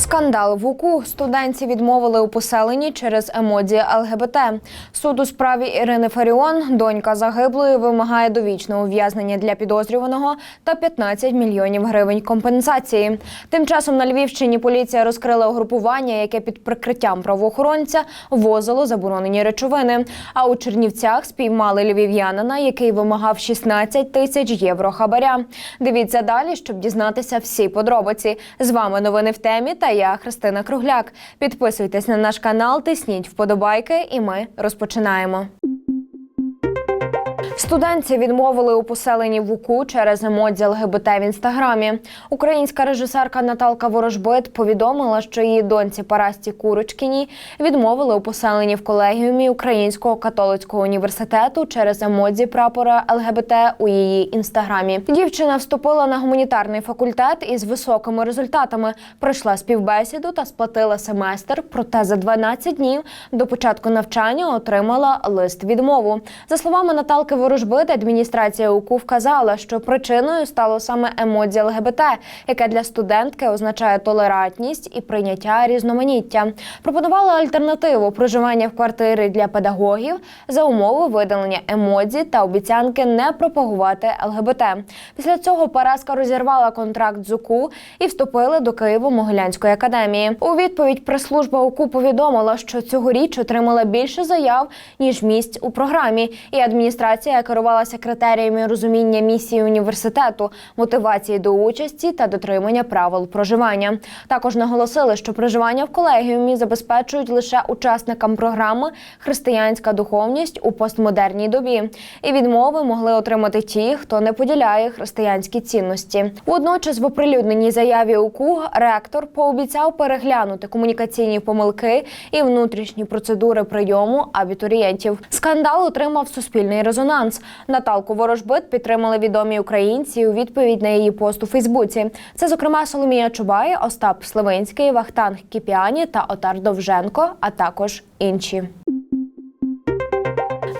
Скандал в УКУ студентці відмовили у поселенні через емодзі ЛГБТ. Суд у справі Ірини Фаріон, донька загиблої, вимагає довічного ув'язнення для підозрюваного та 15 мільйонів гривень компенсації. Тим часом на Львівщині поліція розкрила угрупування, яке під прикриттям правоохоронця возило заборонені речовини. А у Чернівцях спіймали львів'янина, який вимагав 16 тисяч євро хабаря. Дивіться далі, щоб дізнатися всі подробиці. З вами новини в темі та я Христина Кругляк. Підписуйтесь на наш канал, тисніть вподобайки, і ми розпочинаємо. Студентці відмовили у поселенні в УКУ через емодзі ЛГБТ в інстаграмі. Українська режисерка Наталка Ворожбит повідомила, що її доньці Парасті Курочкіній відмовили у поселенні в колегіумі Українського католицького університету через емодзі прапора ЛГБТ у її інстаграмі. Дівчина вступила на гуманітарний факультет із високими результатами. Пройшла співбесіду та сплатила семестр. Проте за 12 днів до початку навчання отримала лист відмову. За словами Наталки Ворожбит, адміністрація УКУ вказала, що причиною стало саме емодзі ЛГБТ, яке для студентки означає толерантність і прийняття різноманіття. Пропонувала альтернативу проживання в квартирі для педагогів за умови видалення емодзі та обіцянки не пропагувати ЛГБТ. Після цього Параска розірвала контракт з УКУ і вступили до Києво-Могилянської академії. У відповідь прес-служба УКУ повідомила, що цьогоріч отримала більше заяв ніж місць у програмі, і адміністрація керувалася критеріями розуміння місії університету, мотивації до участі та дотримання правил проживання. Також наголосили, що проживання в колегіумі забезпечують лише учасникам програми Християнська духовність у постмодерній добі. І відмови могли отримати ті, хто не поділяє християнські цінності. Водночас, в оприлюдненій заяві УКУ ректор пообіцяв переглянути комунікаційні помилки і внутрішні процедури прийому абітурієнтів. Скандал отримав суспільний резонанс. Наталку Ворожбит підтримали відомі українці у відповідь на її пост у Фейсбуці. Це, зокрема, Соломія Чубай, Остап Сливинський, Вахтанг Кіпіані та Отар Довженко, а також інші.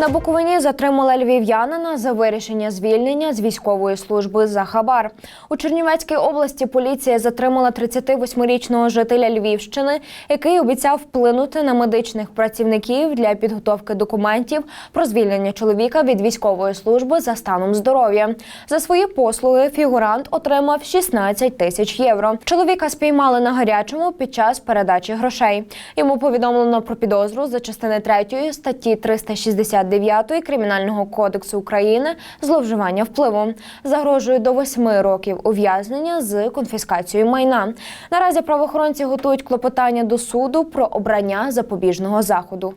На Буковині затримали львів'янина за вирішення звільнення з військової служби за хабар. У Чернівецькій області поліція затримала 38-річного жителя Львівщини, який обіцяв вплинути на медичних працівників для підготовки документів про звільнення чоловіка від військової служби за станом здоров'я. За свої послуги фігурант отримав 16 тисяч євро. Чоловіка спіймали на гарячому під час передачі грошей. Йому повідомлено про підозру за частини 3 статті 369 Кримінального кодексу України зловживання впливом. Загрожує до 8 років ув'язнення з конфіскацією майна. Наразі правоохоронці готують клопотання до суду про обрання запобіжного заходу.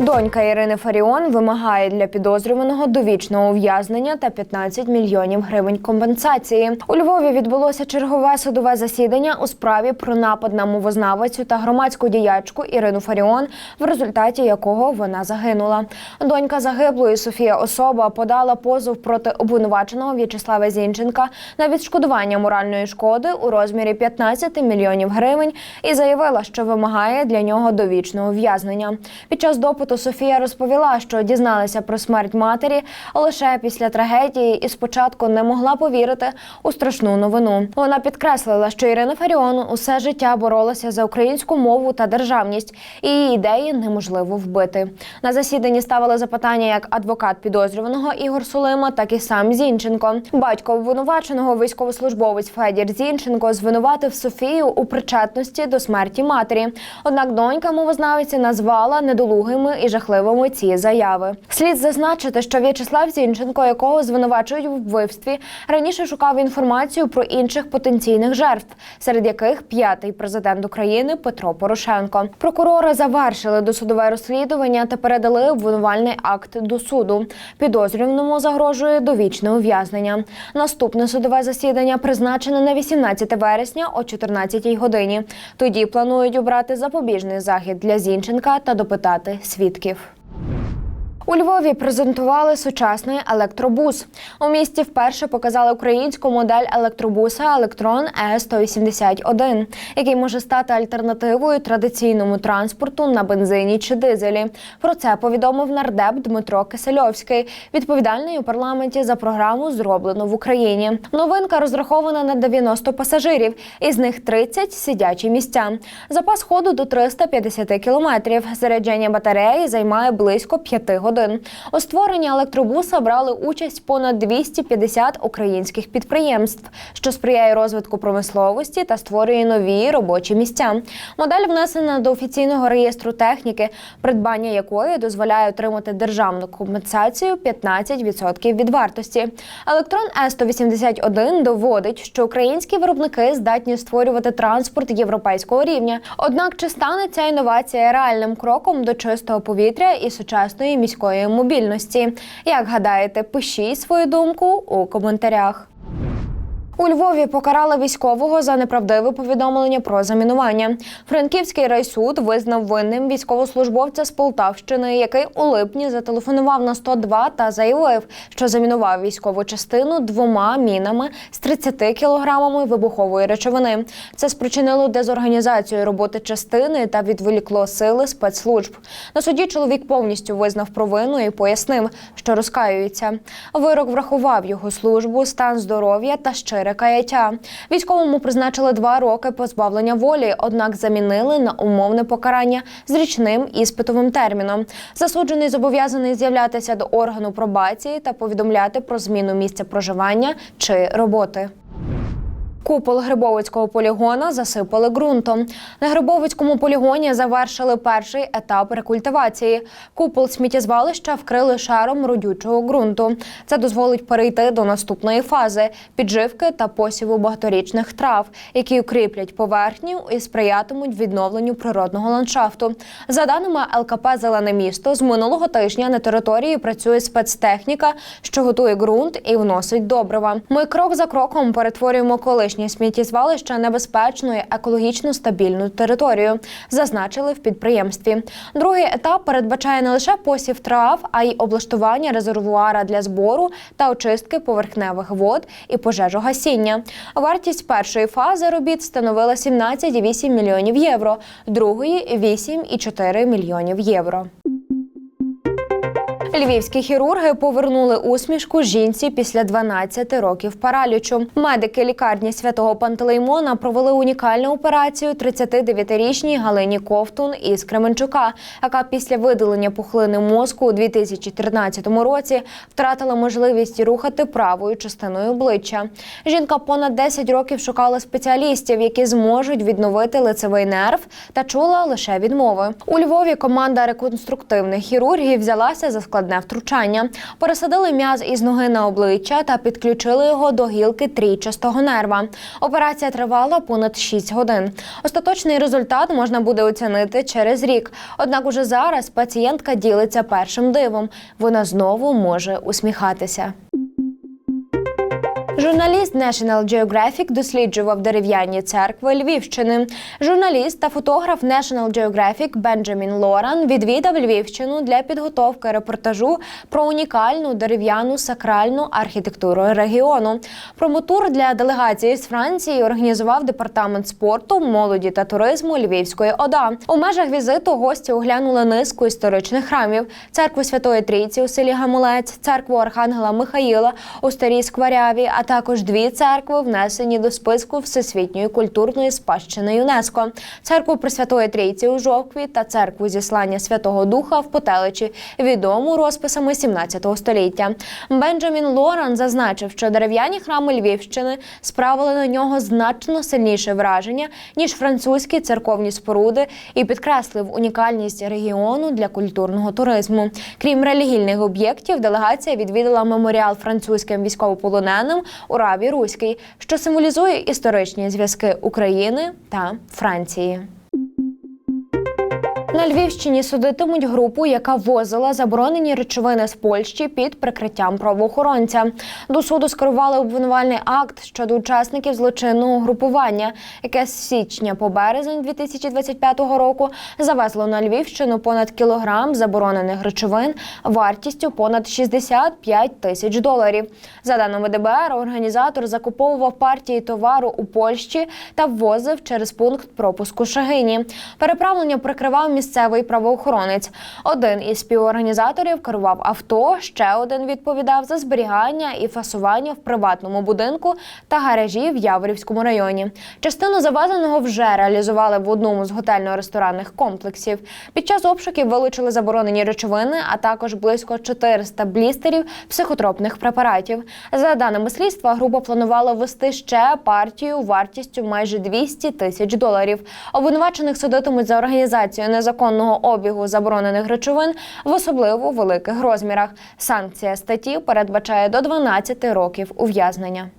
Донька Ірини Фаріон вимагає для підозрюваного довічного ув'язнення та 15 мільйонів гривень компенсації. У Львові відбулося чергове судове засідання у справі про напад на мовознавицю та громадську діячку Ірину Фаріон, в результаті якого вона загинула. Донька загиблої Софія Особа подала позов проти обвинуваченого В'ячеслава Зінченка на відшкодування моральної шкоди у розмірі 15 мільйонів гривень і заявила, що вимагає для нього довічного ув'язнення. Під час допиту Софія розповіла, що дізналася про смерть матері лише після трагедії і спочатку не могла повірити у страшну новину. Вона підкреслила, що Ірина Фаріон усе життя боролася за українську мову та державність, і її ідеї неможливо вбити. На засіданні ставили запитання як адвокат підозрюваного Ігор Сулима, так і сам Зінченко. Батько обвинуваченого військовослужбовець Федір Зінченко звинуватив Софію у причетності до смерті матері. Однак донька мовознавиці назвала недолугими і жахливими ці заяви. Слід зазначити, що В'ячеслав Зінченко, якого звинувачують в вбивстві, раніше шукав інформацію про інших потенційних жертв, серед яких п'ятий президент України Петро Порошенко. Прокурори завершили досудове розслідування та передали обвинувальний акт до суду. Підозрюваному загрожує довічне ув'язнення. Наступне судове засідання призначене на 18 вересня о 14 годині. Тоді планують обрати запобіжний захід для Зінченка та допитати свідків підлітків. У Львові презентували сучасний електробус. У місті вперше показали українську модель електробуса Електрон Е181, який може стати альтернативою традиційному транспорту на бензині чи дизелі. Про це повідомив нардеп Дмитро Кисельовський, відповідальний у парламенті за програму Зроблено в Україні. Новинка розрахована на 90 пасажирів, із них 30 – сидячі місця. Запас ходу до 350 кілометрів. Заряджання батареї займає близько 5 годин. У створенні електробуса брали участь понад 250 українських підприємств, що сприяє розвитку промисловості та створює нові робочі місця. Модель внесена до офіційного реєстру техніки, придбання якої дозволяє отримати державну компенсацію 15% від вартості. Електрон Е181 доводить, що українські виробники здатні створювати транспорт європейського рівня. Однак чи стане ця інновація реальним кроком до чистого повітря і сучасної міської мобільності? Як гадаєте, пишіть свою думку у коментарях. У Львові покарали військового за неправдиве повідомлення про замінування. Франківський райсуд визнав винним військовослужбовця з Полтавщини, який у липні зателефонував на 102 та заявив, що замінував військову частину двома мінами з 30 кілограмами вибухової речовини. Це спричинило дезорганізацію роботи частини та відволікло сили спецслужб. На суді чоловік повністю визнав провину і пояснив, що розкаюється. Вирок врахував його службу, стан здоров'я та щире каяття. Військовому призначили два роки позбавлення волі, однак замінили на умовне покарання з річним іспитовим терміном. Засуджений зобов'язаний з'являтися до органу пробації та повідомляти про зміну місця проживання чи роботи. Купол Грибовицького полігона засипали ґрунтом. На Грибовицькому полігоні завершили перший етап рекультивації. Купол сміттєзвалища вкрили шаром родючого ґрунту. Це дозволить перейти до наступної фази підживки та посіву багаторічних трав, які укріплять поверхню і сприятимуть відновленню природного ландшафту. За даними ЛКП Зелене місто, з минулого тижня на території працює спецтехніка, що готує ґрунт і вносить добрива. Ми крок за кроком перетворюємо колишнє сміттєзвалище і екологічно стабільну територію, зазначили в підприємстві. Другий етап передбачає не лише посів трав, а й облаштування резервуара для збору та очистки поверхневих вод і пожежогасіння. Вартість першої фази робіт становила 17,8 мільйонів євро, другої 8,4 мільйонів євро. Львівські хірурги повернули усмішку жінці після 12 років паралічу. Медики лікарні святого Пантелеймона провели унікальну операцію 39-річній Галині Ковтун із Кременчука, яка після видалення пухлини мозку у 2013 році втратила можливість рухати правою частиною обличчя. Жінка понад 10 років шукала спеціалістів, які зможуть відновити лицевий нерв, та чула лише відмови. У Львові команда реконструктивних хірургів взялася за складне втручання. Пересадили м'яз із ноги на обличчя та підключили його до гілки трійчастого нерва. Операція тривала понад 6 годин. Остаточний результат можна буде оцінити через рік. Однак уже зараз пацієнтка ділиться першим дивом. Вона знову може усміхатися. Журналіст National Geographic досліджував дерев'яні церкви Львівщини. Журналіст та фотограф National Geographic Бенджамін Лоран відвідав Львівщину для підготовки репортажу про унікальну дерев'яну сакральну архітектуру регіону. Промотур для делегації з Франції організував департамент спорту, молоді та туризму Львівської ОДА. У межах візиту гості оглянули низку історичних храмів: церкву Святої Трійці у селі Гамулець, церкву Архангела Михаїла у старій Скваряві, а також дві церкви внесені до списку Всесвітньої культурної спадщини ЮНЕСКО: церкву Пресвятої Трійці у Жовкві та церкву зіслання Святого Духа в Потеличі, відому розписами 17 століття. Бенджамін Лоран зазначив, що дерев'яні храми Львівщини справили на нього значно сильніше враження ніж французькі церковні споруди, і підкреслив унікальність регіону для культурного туризму. Крім релігійних об'єктів, делегація відвідала меморіал французьким військовополоненим у Раві Руській, що символізує історичні зв'язки України та Франції. На Львівщині судитимуть групу, яка возила заборонені речовини з Польщі під прикриттям правоохоронця. До суду скерували обвинувальний акт щодо учасників злочинного групування, яке з січня по березень 2025 року завезло на Львівщину понад кілограм заборонених речовин вартістю понад 65 тисяч доларів. За даними ДБР, організатор закуповував партії товару у Польщі та ввозив через пункт пропуску Шагині. Переправлення прикривав місцевий правоохоронець. Один із співорганізаторів керував авто, ще один відповідав за зберігання і фасування в приватному будинку та гаражі в Яворівському районі. Частину завезеного вже реалізували в одному з готельно-ресторанних комплексів. Під час обшуків вилучили заборонені речовини, а також близько 400 блістерів психотропних препаратів. За даними слідства, група планувала ввести ще партію вартістю майже 200 тисяч доларів. Обвинувачених судитимуть за організацію незаконного обігу заборонених речовин в особливо великих розмірах. Санкція статті передбачає до 12 років ув'язнення.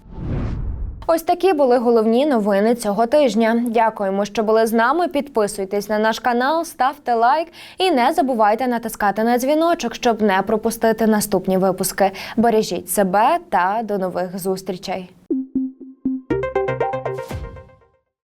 Ось такі були головні новини цього тижня. Дякуємо, що були з нами. Підписуйтесь на наш канал, ставте лайк і не забувайте натискати на дзвіночок, щоб не пропустити наступні випуски. Бережіть себе та до нових зустрічей.